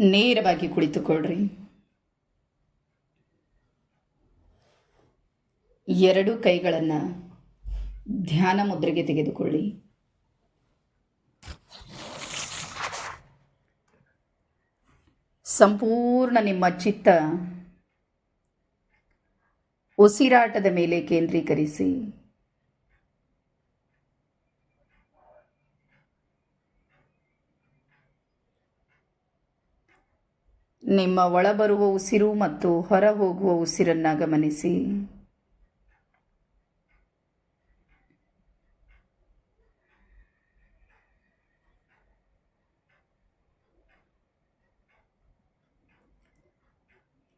ನೇರವಾಗಿ ಕುಳಿತುಕೊಳ್ಳ್ರಿ ಎರಡು ಕೈಗಳನ್ನು ಧ್ಯಾನ ಮುದ್ರೆಗೆ ತೆಗೆದುಕೊಳ್ಳಿ. ಸಂಪೂರ್ಣ ನಿಮ್ಮ ಚಿತ್ತ ಉಸಿರಾಟದ ಮೇಲೆ ಕೇಂದ್ರೀಕರಿಸಿ. ನಿಮ್ಮ ಒಳಬರುವ ಉಸಿರು ಮತ್ತು ಹೊರ ಹೋಗುವ ಉಸಿರನ್ನು ಗಮನಿಸಿ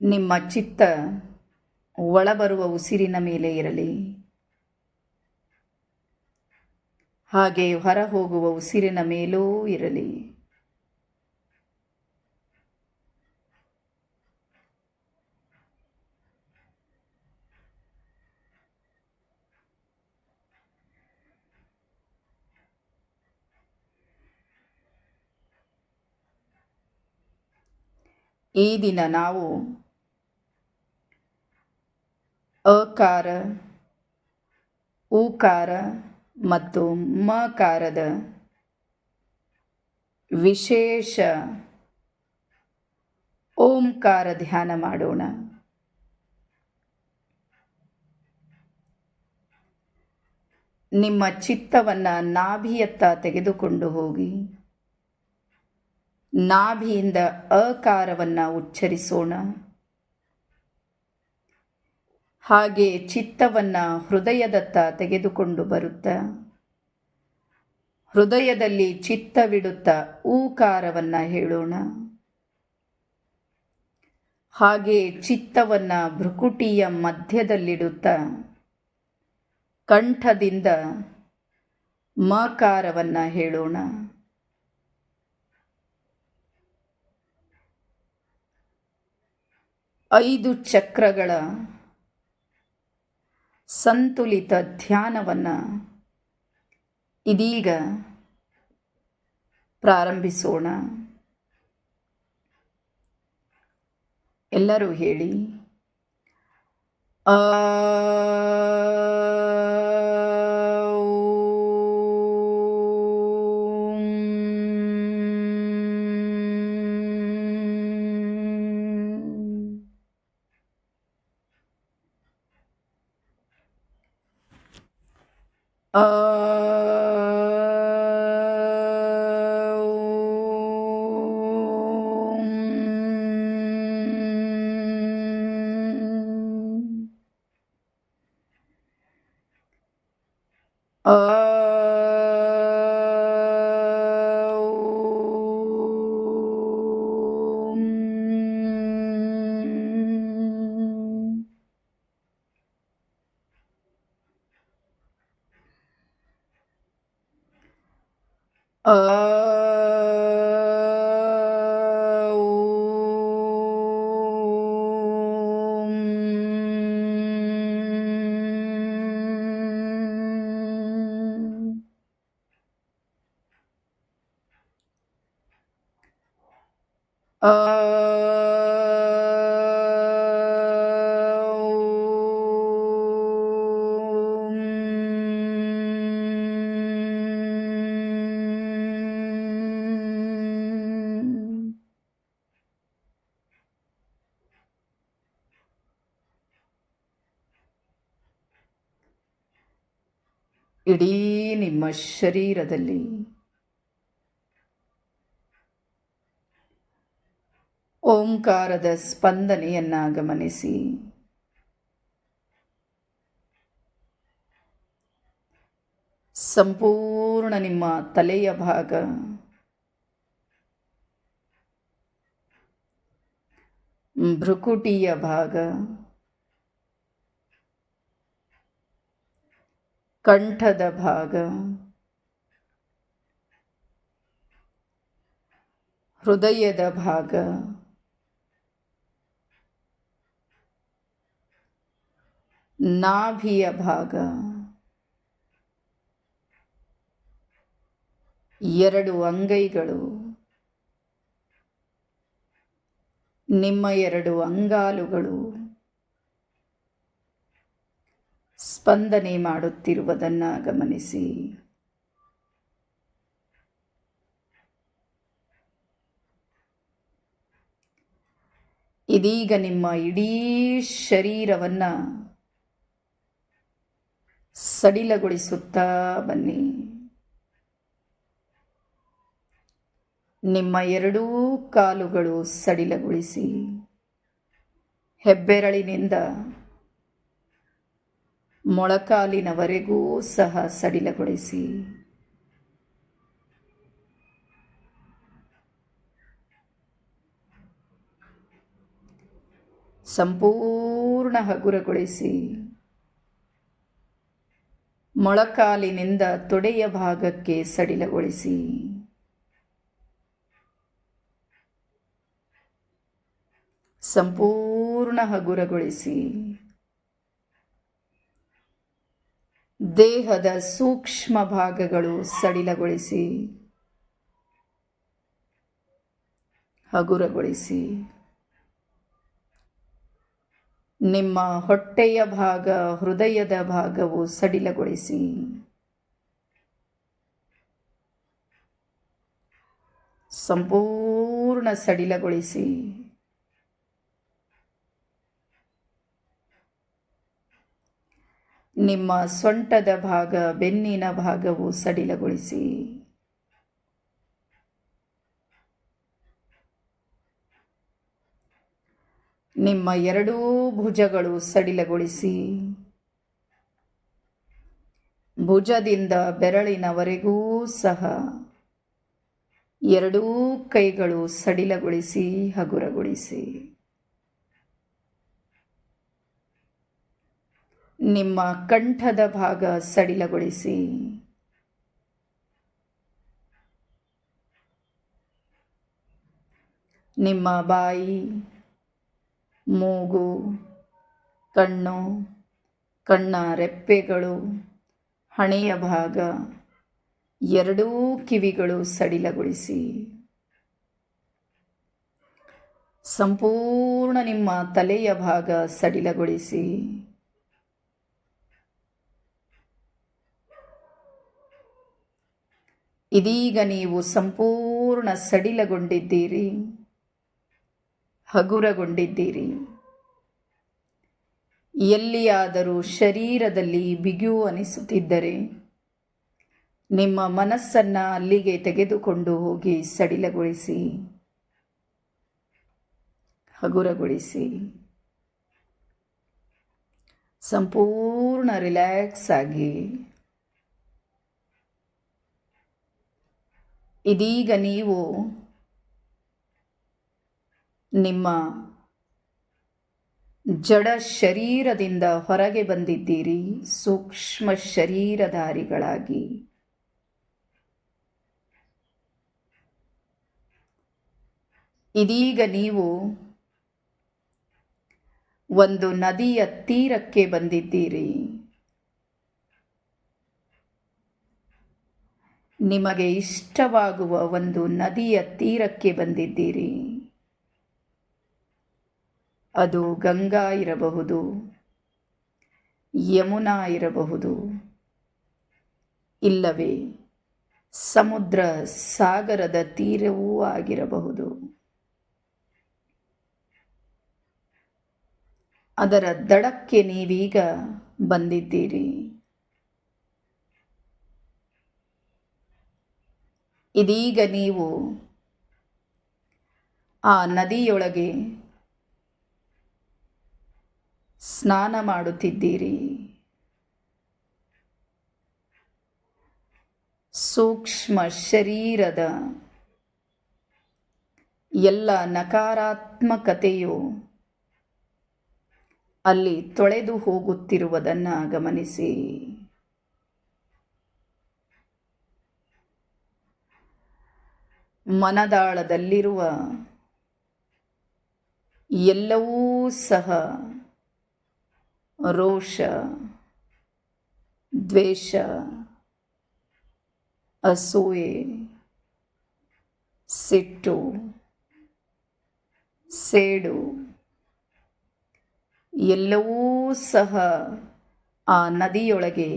ನಿಮ್ಮ ಚಿತ್ತ ಒಳಬರುವ ಉಸಿರಿನ ಮೇಲೆ ಇರಲಿ. ಹಾಗೆ ಹೊರ ಹೋಗುವ ಉಸಿರಿನ ಮೇಲೂ ಇರಲಿ. ಈ ದಿನ ನಾವು ಅಕಾರ, ಉಕಾರ ಮತ್ತು ಮಕಾರದ ವಿಶೇಷ ಓಂಕಾರ ಧ್ಯಾನ ಮಾಡೋಣ. ನಿಮ್ಮ ಚಿತ್ತವನ್ನು ನಾಭಿಯತ್ತ ತೆಗೆದುಕೊಂಡು ಹೋಗಿ. ನಾಭಿಯಿಂದ ಅಕಾರವನ್ನು ಉಚ್ಚರಿಸೋಣ. ಹಾಗೆ ಚಿತ್ತವನ್ನು ಹೃದಯದತ್ತ ತೆಗೆದುಕೊಂಡು ಬರುತ್ತಾ. ಹೃದಯದಲ್ಲಿ ಚಿತ್ತವಿಡುತ್ತ ಊಕಾರವನ್ನು ಹೇಳೋಣ. ಹಾಗೆ ಚಿತ್ತವನ್ನು ಭ್ರುಕುಟಿಯ ಮಧ್ಯದಲ್ಲಿಡುತ್ತ ಕಂಠದಿಂದ ಮಕಾರವನ್ನು ಹೇಳೋಣ. ಐದು ಚಕ್ರಗಳ ಸಂತುಲಿತ ಧ್ಯಾನವನ್ನು ಇದೀಗ ಪ್ರಾರಂಭಿಸೋಣ. ಎಲ್ಲರೂ ಹೇಳಿ ಆ ಆ ಆ ಇಡೀ ನಿಮ್ಮ ಶರೀರದಲ್ಲಿ. ಓಂಕಾರದ ಸ್ಪಂದನೆಯನ್ನ ಗಮನಿಸಿ ಸಂಪೂರ್ಣ ನಿಮ್ಮ ತಲೆಯ ಭಾಗ. ಭ್ರುಕುಟಿಯ ಭಾಗ. ಕಂಠದ ಭಾಗ. ಹೃದಯದ ಭಾಗ. ನಾಭಿಯ ಭಾಗ. ಎರಡು ಅಂಗೈಗಳು. ನಿಮ್ಮ ಎರಡು ಅಂಗಾಲುಗಳು. ಸ್ಪಂದನೆ ಮಾಡುತ್ತಿರುವುದನ್ನು ಗಮನಿಸಿ. ಇದೀಗ ನಿಮ್ಮ ಇಡೀ ಶರೀರವನ್ನು ಸಡಿಲಗೊಳಿಸುತ್ತಾ ಬನ್ನಿ. ನಿಮ್ಮ ಎರಡೂ ಕಾಲುಗಳು ಸಡಿಲಗೊಳಿಸಿ ಹೆಬ್ಬೆರಳಿನಿಂದ ಮೊಳಕಾಲಿನವರೆಗೂ ಸಹ ಸಡಿಲಗೊಳಿಸಿ. ಸಂಪೂರ್ಣ ಹಗುರಗೊಳಿಸಿ. ಮೊಳಕಾಲಿನಿಂದ ತೊಡೆಯ ಭಾಗಕ್ಕೆ ಸಡಿಲಗೊಳಿಸಿ. ಸಂಪೂರ್ಣ ಹಗುರಗೊಳಿಸಿ. ದೇಹದ ಸೂಕ್ಷ್ಮ ಭಾಗಗಳು ಸಡಿಲಗೊಳಿಸಿ ಹಗುರಗೊಳಿಸಿ. ನಿಮ್ಮ ಹೊಟ್ಟೆಯ ಭಾಗ ಹೃದಯದ ಭಾಗವು ಸಡಿಲಗೊಳಿಸಿ. ಸಂಪೂರ್ಣ ಸಡಿಲಗೊಳಿಸಿ. ನಿಮ್ಮ ಸೊಂಟದ ಭಾಗ, ಬೆನ್ನಿನ ಭಾಗವು ಸಡಿಲಗೊಳಿಸಿ. ನಿಮ್ಮ ಎರಡೂ ಭುಜಗಳು ಸಡಿಲಗೊಳಿಸಿ. ಭುಜದಿಂದ ಬೆರಳಿನವರೆಗೂ ಸಹ ಎರಡೂ ಕೈಗಳು ಸಡಿಲಗೊಳಿಸಿ, ಹಗುರಗೊಳಿಸಿ. ನಿಮ್ಮ ಕಂಠದ ಭಾಗ ಸಡಿಲಗೊಳಿಸಿ. ನಿಮ್ಮ ಬಾಯಿ, ಮೂಗು, ಕಣ್ಣು ಕಣ್ಣ ರೆಪ್ಪೆಗಳು ಹಣೆಯ ಭಾಗ, ಎರಡೂ ಕಿವಿಗಳು ಸಡಿಲಗೊಳಿಸಿ. ಸಂಪೂರ್ಣ ನಿಮ್ಮ ತಲೆಯ ಭಾಗ ಸಡಿಲಗೊಳಿಸಿ. ಇದೀಗ ನೀವು ಸಂಪೂರ್ಣ ಸಡಿಲಗೊಂಡಿದ್ದೀರಿ, ಹಗುರಗೊಂಡಿದ್ದೀರಿ. ಎಲ್ಲಿಯಾದರೂ ಶರೀರದಲ್ಲಿ ಬಿಗಿಯು ಅನಿಸುತ್ತಿದ್ದರೆ ನಿಮ್ಮ ಮನಸ್ಸನ್ನು ಅಲ್ಲಿಗೆ ತೆಗೆದುಕೊಂಡು ಹೋಗಿ ಸಡಿಲಗೊಳಿಸಿ, ಹಗುರಗೊಳಿಸಿ. ಸಂಪೂರ್ಣ ರಿಲ್ಯಾಕ್ಸ್ ಆಗಿ ಇದೀಗ ನೀವು ನಿಮ್ಮ ಜಡ ಶರೀರದಿಂದ ಹೊರಗೆ ಬಂದಿದ್ದೀರಿ, ಸೂಕ್ಷ್ಮ ಶರೀರಧಾರಿಗಳಾಗಿ. ಇದೀಗ ನೀವು ಒಂದು ನದಿಯ ತೀರಕ್ಕೆ ಬಂದಿದ್ದೀರಿ. ನಿಮಗೆ ಇಷ್ಟವಾಗುವ ಒಂದು ನದಿಯ ತೀರಕ್ಕೆ ಬಂದಿದ್ದೀರಿ. ಅದು ಗಂಗಾ ಇರಬಹುದು, ಯಮುನಾ ಇರಬಹುದು. ಇಲ್ಲವೇ, ಸಮುದ್ರ ಸಾಗರದ ತೀರವೂ ಆಗಿರಬಹುದು. ಅದರ ದಡಕ್ಕೆ ನೀವೀಗ ಬಂದಿದ್ದೀರಿ. ಇದೀಗ ನೀವು ಆ ನದಿಯೊಳಗೆ ಸ್ನಾನ ಮಾಡುತ್ತಿದ್ದೀರಿ. ಸೂಕ್ಷ್ಮ ಶರೀರದ ಎಲ್ಲ ನಕಾರಾತ್ಮಕತೆಯು ಅಲ್ಲಿ ತೊಳೆದು ಹೋಗುತ್ತಿರುವುದನ್ನು ಗಮನಿಸಿ. ಮನದಾಳದಲ್ಲಿರುವ ಎಲ್ಲವೂ ಸಹ ರೋಷ, ದ್ವೇಷ, ಅಸೂಯೆ, ಸಿಟ್ಟು, ಸೇಡು, ಎಲ್ಲವೂ ಸಹ ಆ ನದಿಯೊಳಗೆ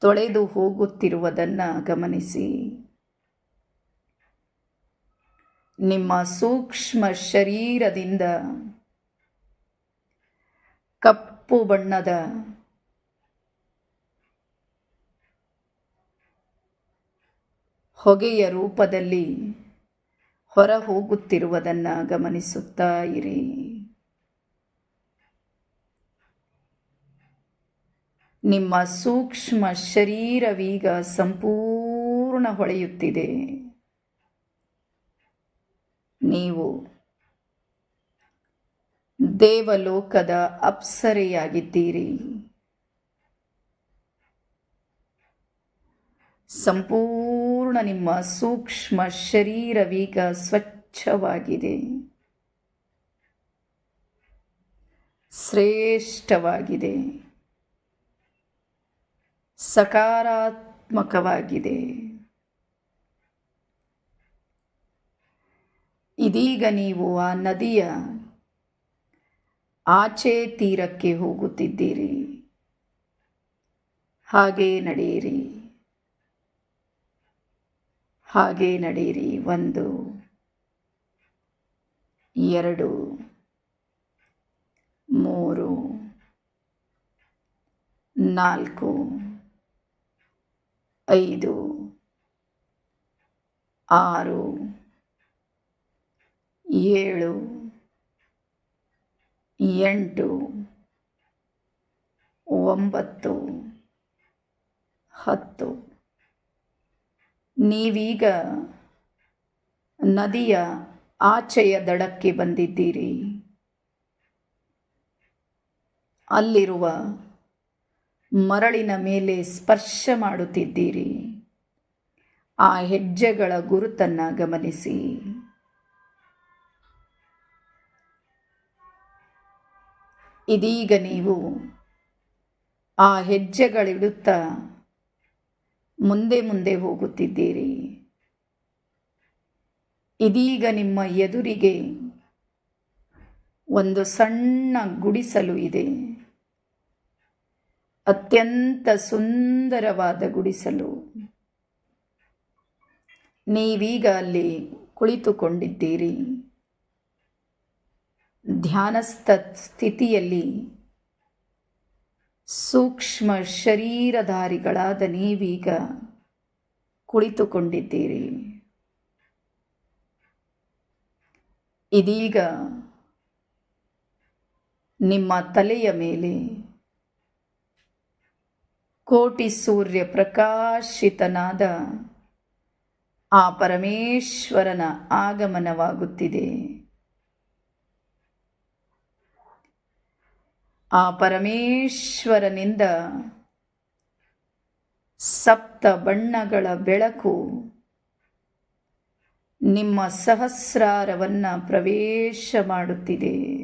ತೊಳೆದು ಹೋಗುತ್ತಿರುವುದನ್ನು ಗಮನಿಸಿ. ನಿಮ್ಮ ಸೂಕ್ಷ್ಮ ಶರೀರದಿಂದ. ಕಪ್ಪು ಬಣ್ಣದ. ಹೊಗೆಯ ರೂಪದಲ್ಲಿ ಹೊರ ಹೋಗುತ್ತಿರುವುದನ್ನು ಗಮನಿಸುತ್ತಾ ಇರಿ. ನಿಮ್ಮ ಸೂಕ್ಷ್ಮ ಶರೀರವೀಗ ಸಂಪೂರ್ಣ ಹೊಳೆಯುತ್ತಿದೆ. ನೀವು ದೇವಲೋಕದ ಅಪ್ಸರೆಯಾಗಿದ್ದೀರಿ. ಸಂಪೂರ್ಣ ನಿಮ್ಮ ಸೂಕ್ಷ್ಮ ಶರೀರವೀಗ ಸ್ವಚ್ಛವಾಗಿದೆ. ಶ್ರೇಷ್ಠವಾಗಿದೆ. ಸಕಾರಾತ್ಮಕವಾಗಿದೆ. ಇದೀಗ ನೀವು ಆ ನದಿಯ ಆಚೆ ತೀರಕ್ಕೆ ಹೋಗುತ್ತಿದ್ದೀರಿ. ಹಾಗೇ ನಡೆಯಿರಿ. ಹಾಗೇ ನಡೆಯಿರಿ. ಒಂದು, ಎರಡು, ಮೂರು, ನಾಲ್ಕು, ಐದು, ಆರು ಏಳು, ಎಂಟು, ಒಂಬತ್ತು, ಹತ್ತು. ನೀವೀಗ ನದಿಯ ಆಚೆಯ ದಡಕ್ಕೆ ಬಂದಿದ್ದೀರಿ. ಅಲ್ಲಿರುವ ಮರಳಿನ ಮೇಲೆ ಸ್ಪರ್ಶ ಮಾಡುತ್ತಿದ್ದೀರಿ. ಆ ಹೆಜ್ಜೆಗಳ ಗುರುತನ್ನು ಗಮನಿಸಿ. ಇದೀಗ ನೀವು ಆ ಹೆಜ್ಜೆಗಳಿಡುತ್ತಾ ಮುಂದೆ ಮುಂದೆ ಹೋಗುತ್ತಿದ್ದೀರಿ. ಇದೀಗ ನಿಮ್ಮ ಎದುರಿಗೆ ಒಂದು ಸಣ್ಣ ಗುಡಿಸಲು ಇದೆ. ಅತ್ಯಂತ ಸುಂದರವಾದ ಗುಡಿಸಲು. ನೀವೀಗ ಅಲ್ಲಿ ಕುಳಿತುಕೊಂಡಿದ್ದೀರಿ. ಧ್ಯಾನಸ್ಥ ಸ್ಥಿತಿಯಲ್ಲಿ ಸೂಕ್ಷ್ಮ ಶರೀರಧಾರಿಗಳಾದ ನೀವೀಗ ಕುಳಿತುಕೊಂಡಿದ್ದೀರಿ. ಇದೀಗ ನಿಮ್ಮ ತಲೆಯ ಮೇಲೆ ಕೋಟಿ ಸೂರ್ಯ ಪ್ರಕಾಶಿತನಾದ ಆ ಪರಮೇಶ್ವರನ ಆಗಮನವಾಗುತ್ತಿದೆ. ಆ ಪರಮೇಶ್ವರನಿಂದ ಸಪ್ತ ಬಣ್ಣಗಳ ಬೆಳಕು ನಿಮ್ಮ ಸಹಸ್ರಾರವನ್ನು ಪ್ರವೇಶ ಮಾಡುತ್ತಿದೆ.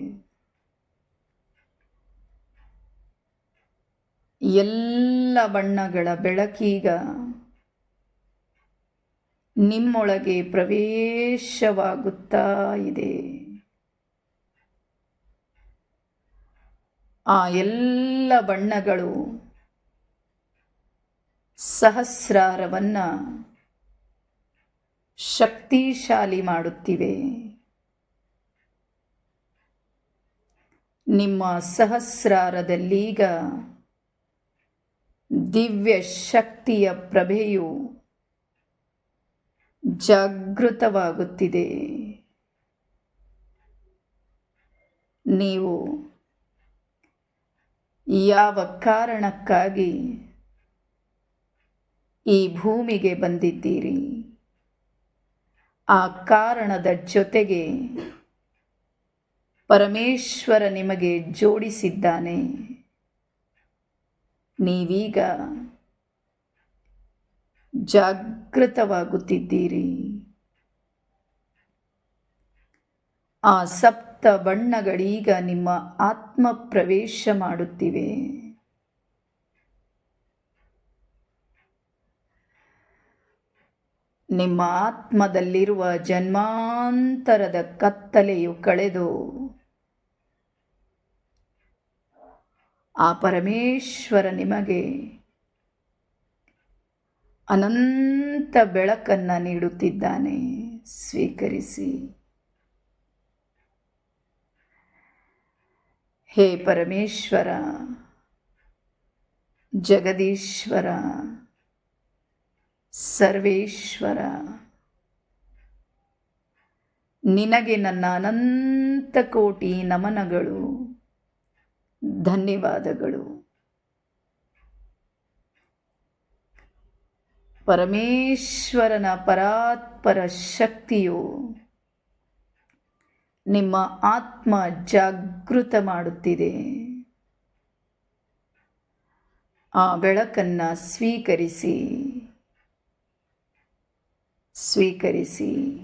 ಎಲ್ಲ ಬಣ್ಣಗಳ ಬೆಳಕೀಗ ನಿಮ್ಮೊಳಗೆ ಪ್ರವೇಶವಾಗುತ್ತಾ ಇದೆ. ಆ ಎಲ್ಲ ಬಣ್ಣಗಳು ಸಹಸ್ರಾರವನ್ನು ಶಕ್ತಿಶಾಲಿ ಮಾಡುತ್ತಿವೆ. ನಿಮ್ಮ ಸಹಸ್ರಾರದಲ್ಲೀಗ ದಿವ್ಯ ಶಕ್ತಿಯ ಪ್ರಭೆಯು ಜಾಗೃತವಾಗುತ್ತಿದೆ. ನೀವು ಯಾವ ಕಾರಣಕ್ಕಾಗಿ ಈ ಭೂಮಿಗೆ ಬಂದಿದ್ದೀರಿ? ಆ ಕಾರಣದ ಜೊತೆಗೆ ಪರಮೇಶ್ವರ ನಿಮಗೆ ಜೋಡಿಸಿದ್ದಾನೆ. ನೀವೀಗ ಜಾಗೃತವಾಗುತ್ತಿದ್ದೀರಿ. ಆ ಸಪ್ತ ಬಣ್ಣಗಳೀಗ ನಿಮ್ಮ ಆತ್ಮ ಪ್ರವೇಶ ಮಾಡುತ್ತಿವೆ. ನಿಮ್ಮ ಆತ್ಮದಲ್ಲಿರುವ ಜನ್ಮಾಂತರದ ಕತ್ತಲೆಯು ಕಳೆದು ಆ ಪರಮೇಶ್ವರ ನಿಮಗೆ ಅನಂತ ಬೆಳಕನ್ನು ನೀಡುತ್ತಿದ್ದಾನೆ. ಸ್ವೀಕರಿಸಿ. ಹೇ ಪರಮೇಶ್ವರ ಜಗದೀಶ್ವರ ಸರ್ವೇಶ್ವರ ನಿನಗೆ ನನ್ನ ಅನಂತ ಕೋಟಿ ನಮನಗಳು ಧನ್ಯವಾದಗಳು. ಪರಮೇಶ್ವರನ ಪರಾತ್ಪರ ಶಕ್ತಿಯು ನಿಮ್ಮ ಆತ್ಮ ಜಾಗೃತ ಮಾಡುತ್ತಿದೆ. ಆ ಬೆಳಕನ್ನು ಸ್ವೀಕರಿಸಿ. ಸ್ವೀಕರಿಸಿ.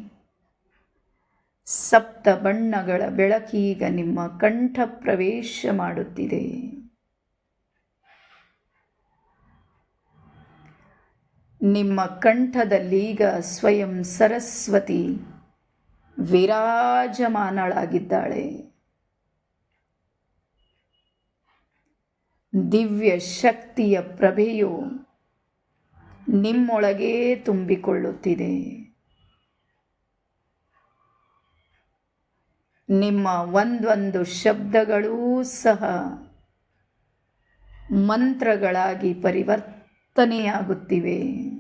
ಸಪ್ತ ಬಣ್ಣಗಳ ಬೆಳಕೀಗ ನಿಮ್ಮ ಕಂಠ ಪ್ರವೇಶ ಮಾಡುತ್ತಿದೆ. ನಿಮ್ಮ ಕಂಠದಲ್ಲೀಗ ಸ್ವಯಂ ಸರಸ್ವತಿ ವಿರಾಜಮಾನಳಾಗಿದ್ದಾಳೆ. ದಿವ್ಯ ಶಕ್ತಿಯ ಪ್ರಭೆಯು ನಿಮ್ಮೊಳಗೇ ತುಂಬಿಕೊಳ್ಳುತ್ತಿದೆ. ನಿಮ್ಮ ಒಂದೊಂದು ಶಬ್ದಗಳೂ ಸಹ ಮಂತ್ರಗಳಾಗಿ ಪರಿವರ್ತನೆಯಾಗುತ್ತಿವೆ.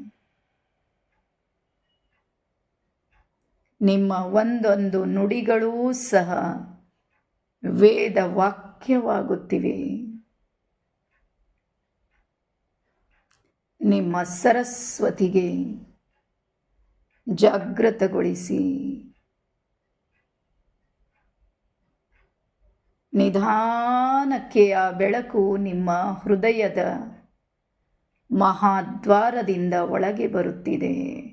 ನಿಮ್ಮ ಒಂದೊಂದು ನುಡಿಗಳೂ ಸಹ ವೇದ ವಾಕ್ಯವಾಗುತ್ತಿವೆ ನಿಮ್ಮ ಸರಸ್ವತಿಗೆ ಜಾಗೃತಗೊಳಿಸಿ ನಿಧಾನಕ್ಕೆ ಆ ಬೆಳಕು ನಿಮ್ಮ ಹೃದಯದ ಮಹಾದ್ವಾರದಿಂದ ಒಳಗೆ ಬರುತ್ತಿದೆ.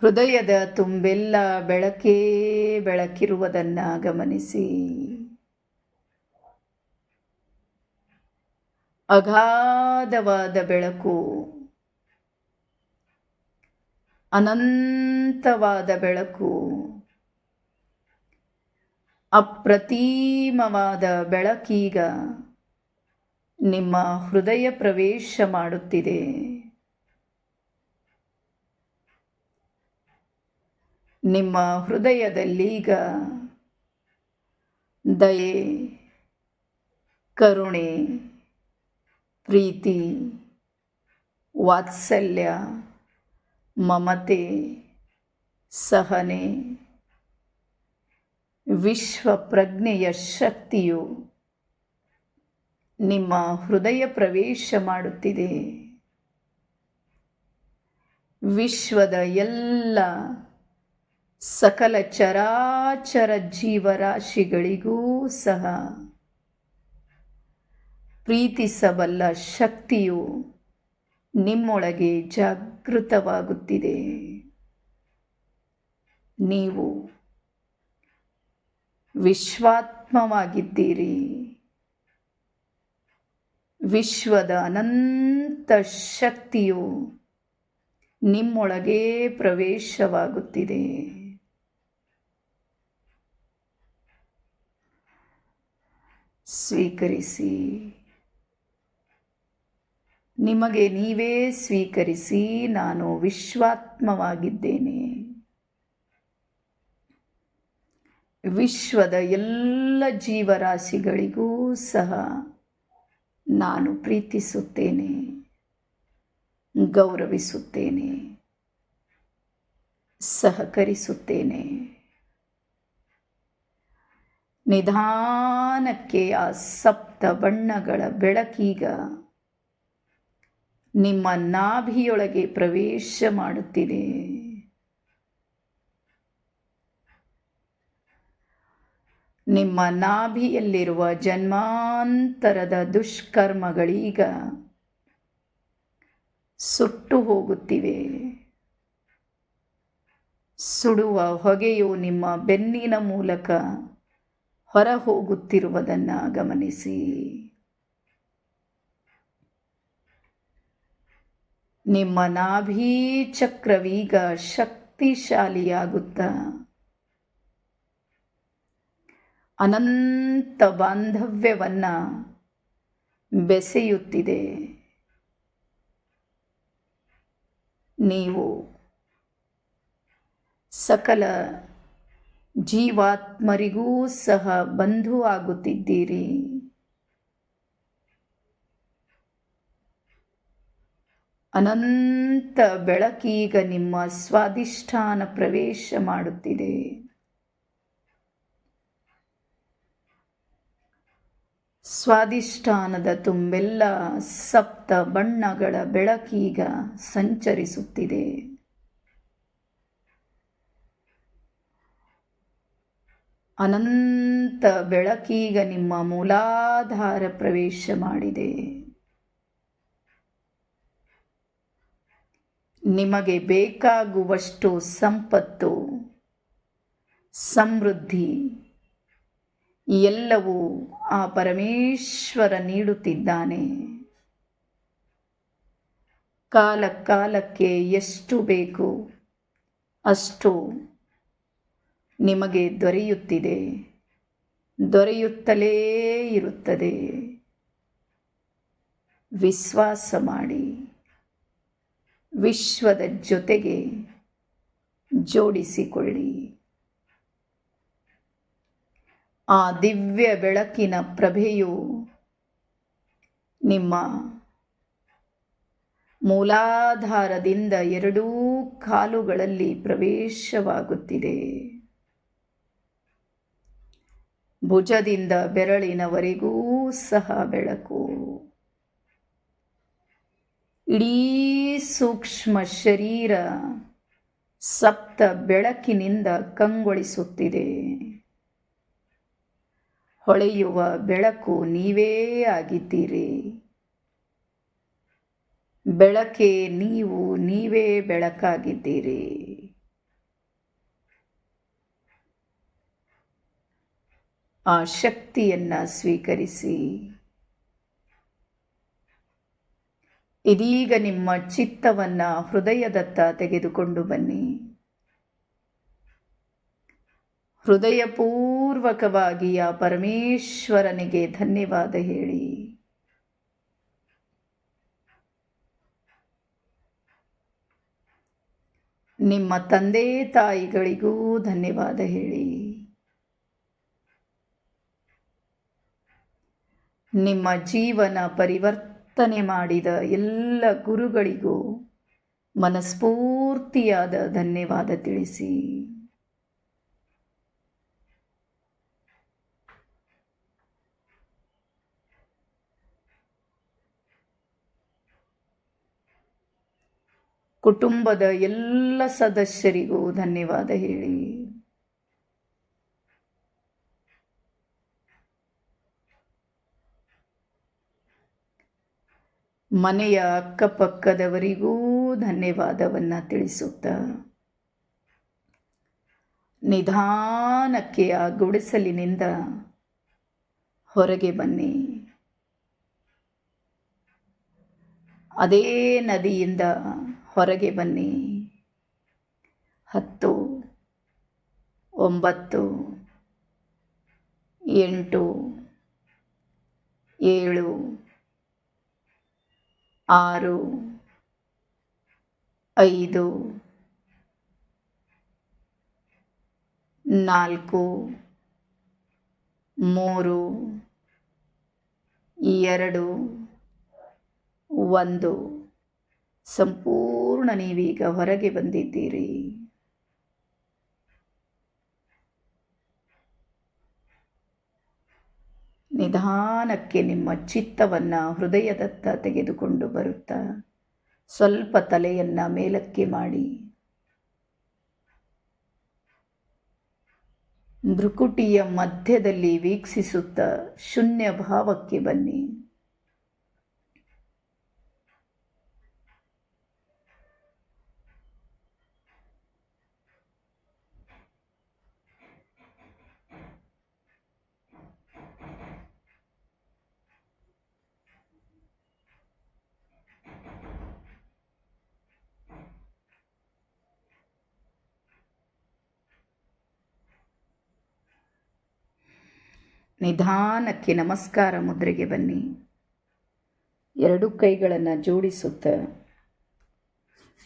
ಹೃದಯದ ತುಂಬೆಲ್ಲ ಬೆಳಕೇ ಬೆಳಕಿರುವುದನ್ನು ಗಮನಿಸಿ. ಅಗಾಧವಾದ ಬೆಳಕು, ಅನಂತವಾದ ಬೆಳಕು, ಅಪ್ರತಿಮವಾದ ಬೆಳಕೀಗ ನಿಮ್ಮ ಹೃದಯ ಪ್ರವೇಶ ಮಾಡುತ್ತಿದೆ. ನಿಮ್ಮ ಹೃದಯದಲ್ಲೀಗ ದಯೆ, ಕರುಣೆ, ಪ್ರೀತಿ, ವಾತ್ಸಲ್ಯ, ಮಮತೆ, ಸಹನೆ ವಿಶ್ವ ಪ್ರಜ್ಞೆಯ ಶಕ್ತಿಯು ನಿಮ್ಮ ಹೃದಯ ಪ್ರವೇಶ ಮಾಡುತ್ತಿದೆ. ವಿಶ್ವದ ಎಲ್ಲ ಸಕಲ ಚರಾಚರ ಜೀವರಾಶಿಗಳಿಗೂ ಸಹ ಪ್ರೀತಿಸಬಲ್ಲ ಶಕ್ತಿಯು ನಿಮ್ಮೊಳಗೆ ಜಾಗೃತವಾಗುತ್ತಿದೆ. ನೀವು ವಿಶ್ವಾತ್ಮವಾಗಿದ್ದೀರಿ. ವಿಶ್ವದ ಅನಂತ ಶಕ್ತಿಯು ನಿಮ್ಮೊಳಗೆ ಪ್ರವೇಶವಾಗುತ್ತಿದೆ. ಸ್ವೀಕರಿಸಿ. ನಿಮಗೆ ನೀವೇ ಸ್ವೀಕರಿಸಿ ನಾನು ವಿಶ್ವಾತ್ಮವಾಗಿದ್ದೇನೆ. ವಿಶ್ವದ ಎಲ್ಲ ಜೀವರಾಶಿಗಳಿಗೂ ಸಹ ನಾನು ಪ್ರೀತಿಸುತ್ತೇನೆ ಗೌರವಿಸುತ್ತೇನೆ ಸಹಕರಿಸುತ್ತೇನೆ. ನಿಧಾನಕ್ಕೆ ಆ ಸಪ್ತ ಬಣ್ಣಗಳ ಬೆಳಕೀಗ ನಿಮ್ಮ ನಾಭಿಯೊಳಗೆ ಪ್ರವೇಶ ಮಾಡುತ್ತಿದೆ. ನಿಮ್ಮ ನಾಭಿಯಲ್ಲಿರುವ ಜನ್ಮಾಂತರದ ದುಷ್ಕರ್ಮಗಳೀಗ ಸುಟ್ಟು ಹೋಗುತ್ತಿವೆ. ಸುಡುವ ಹೊಗೆಯು ನಿಮ್ಮ ಬೆನ್ನಿನ ಮೂಲಕ ಹೊರ ಹೋಗುತ್ತಿರುವುದನ್ನು ಗಮನಿಸಿ. ನಿಮ್ಮ ನಾಭಿ ಚಕ್ರವೀಗ ಶಕ್ತಿಶಾಲಿಯಾಗುತ್ತ? ಅನಂತ ಬಾಂಧವ್ಯವನ್ನು ಬೆಸೆಯುತ್ತಿದೆ. ನೀವು ಸಕಲ ಜೀವಾತ್ಮರಿಗೂ ಸಹ ಬಂಧು ಆಗುತ್ತಿದ್ದೀರಿ. ಅನಂತ ಬೆಳಕೀಗ ನಿಮ್ಮ ಸ್ವಾದಿಷ್ಠಾನ ಪ್ರವೇಶ ಮಾಡುತ್ತಿದೆ. ಸ್ವಾದಿಷ್ಠಾನದ ತುಂಬೆಲ್ಲ ಸಪ್ತ ಬಣ್ಣಗಳ ಬೆಳಕೀಗ ಸಂಚರಿಸುತ್ತಿದೆ. ಅನಂತ ಬೆಳಕೀಗ ನಿಮ್ಮ ಮೂಲಾಧಾರ ಪ್ರವೇಶ ಮಾಡಿದೆ. ನಿಮಗೆ ಬೇಕಾಗುವಷ್ಟು ಸಂಪತ್ತು, ಸಮೃದ್ಧಿ, ಎಲ್ಲವೂ ಆ ಪರಮೇಶ್ವರ ನೀಡುತ್ತಿದ್ದಾನೆ. ಕಾಲ ಕಾಲಕ್ಕೆ ಎಷ್ಟು ಬೇಕು ಅಷ್ಟು ನಿಮಗೆ ದೊರೆಯುತ್ತಿದೆ. ದೊರೆಯುತ್ತಲೇ ಇರುತ್ತದೆ. ವಿಶ್ವಾಸ ಮಾಡಿ. ವಿಶ್ವದ ಜೊತೆಗೆ ಜೋಡಿಸಿಕೊಳ್ಳಿ. ಆ ದಿವ್ಯ ಬೆಳಕಿನ ಪ್ರಭೆಯು ನಿಮ್ಮ ಮೂಲಾಧಾರದಿಂದ ಎರಡೂ ಕಾಲುಗಳಲ್ಲಿ ಪ್ರವೇಶವಾಗುತ್ತಿದೆ. ಭುಜದಿಂದ ಬೆರಳಿನವರೆಗೂ ಸಹ ಬೆಳಕು. ಇಡೀ ಸೂಕ್ಷ್ಮ ಶರೀರ ಸಪ್ತ ಬೆಳಕಿನಿಂದ ಕಂಗೊಳಿಸುತ್ತಿದೆ. ಹೊಳೆಯುವ ಬೆಳಕು ನೀವೇ ಆಗಿದ್ದೀರಿ. ಬೆಳಕೆ ನೀವು ನೀವೇ ಬೆಳಕಾಗಿದ್ದೀರಿ. ಆ ಶಕ್ತಿಯನ್ನ ಸ್ವೀಕರಿಸಿ. ಇದೀಗ ನಿಮ್ಮ ಚಿತ್ತವನ್ನ ಹೃದಯದತ್ತ ತೆಗೆದುಕೊಂಡು ಬನ್ನಿ. ಹೃದಯಪೂರ್ವಕವಾಗಿ ಆ ಪರಮೇಶ್ವರನಿಗೆ ಧನ್ಯವಾದ ಹೇಳಿ. ನಿಮ್ಮ ತಂದೆ ತಾಯಿಗಳಿಗೂ ಧನ್ಯವಾದ ಹೇಳಿ. ನಿಮ್ಮ ಜೀವನ ಪರಿವರ್ತನೆ ಮಾಡಿದ ಎಲ್ಲ ಗುರುಗಳಿಗೂ ಮನಸ್ಫೂರ್ತಿಯಾದ ಧನ್ಯವಾದ ತಿಳಿಸಿ. ಕುಟುಂಬದ ಎಲ್ಲ ಸದಸ್ಯರಿಗೂ ಧನ್ಯವಾದ ಹೇಳಿ. ಮನೆಯ ಅಕ್ಕಪಕ್ಕದವರಿಗೂ ಧನ್ಯವಾದವನ್ನ ತಿಳಿಸುತ್ತ. ನಿಧಾನಕ್ಕೆ ಆ ಗುಡಿಸಲಿನಿಂದ ಹೊರಗೆ ಬನ್ನಿ. ಅದೇ ನದಿಯಿಂದ ಹೊರಗೆ ಬನ್ನಿ. ಹತ್ತು, ಒಂಬತ್ತು, ಎಂಟು, ಏಳು ಆರು ಐದು ನಾಲ್ಕು ಮೂರು ಎರಡು ಒಂದು. ಸಂಪೂರ್ಣ ನೀವೀಗ ಹೊರಗೆ ಬಂದಿದ್ದೀರಿ. ನಿಧಾನಕ್ಕೆ ನಿಮ್ಮ ಚಿತ್ತವನ್ನ ಹೃದಯದತ್ತ ತೆಗೆದುಕೊಂಡು ಬರುತ್ತಾ. ಸ್ವಲ್ಪ ತಲೆಯನ್ನ ಮೇಲಕ್ಕೆ ಮಾಡಿ. ಭ್ರುಕುಟಿಯ ಮಧ್ಯದಲ್ಲಿ ವೀಕ್ಷಿಸುತ್ತಾ ಶೂನ್ಯ ಭಾವಕ್ಕೆ ಬನ್ನಿ. ನಿಧಾನಕ್ಕೆ ನಮಸ್ಕಾರ ಮುದ್ರೆಗೆ ಬನ್ನಿ. ಎರಡು ಕೈಗಳನ್ನು ಜೋಡಿಸುತ್ತಾ,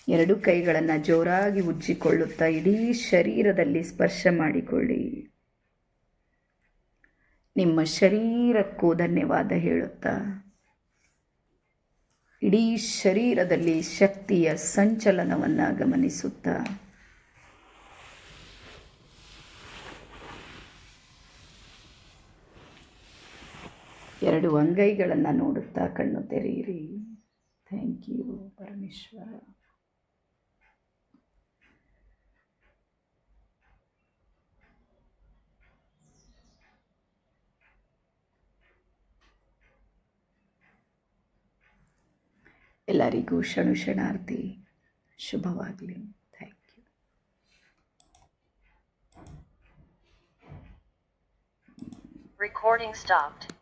ಎರಡು ಕೈಗಳನ್ನು ಜೋರಾಗಿ ಉಜ್ಜಿಕೊಳ್ಳುತ್ತಾ ಇಡೀ ಶರೀರದಲ್ಲಿ ಸ್ಪರ್ಶ ಮಾಡಿಕೊಳ್ಳಿ. ನಿಮ್ಮ ಶರೀರಕ್ಕೂ ಧನ್ಯವಾದ ಹೇಳುತ್ತಾ. ಇಡೀ ಶರೀರದಲ್ಲಿ ಶಕ್ತಿಯ ಸಂಚಲನವನ್ನು ಗಮನಿಸುತ್ತಾ. ಎರಡು ಅಂಗೈಗಳನ್ನು ನೋಡುತ್ತಾ ಕಣ್ಣು ತೆರೆಯಿರಿ. Thank you Parameshwara. ಎಲ್ಲರಿಗೂ ಶಣು ಶರಣಾರ್ಥಿ ಶುಭವಾಗಲಿ. Thank you Recording stopped.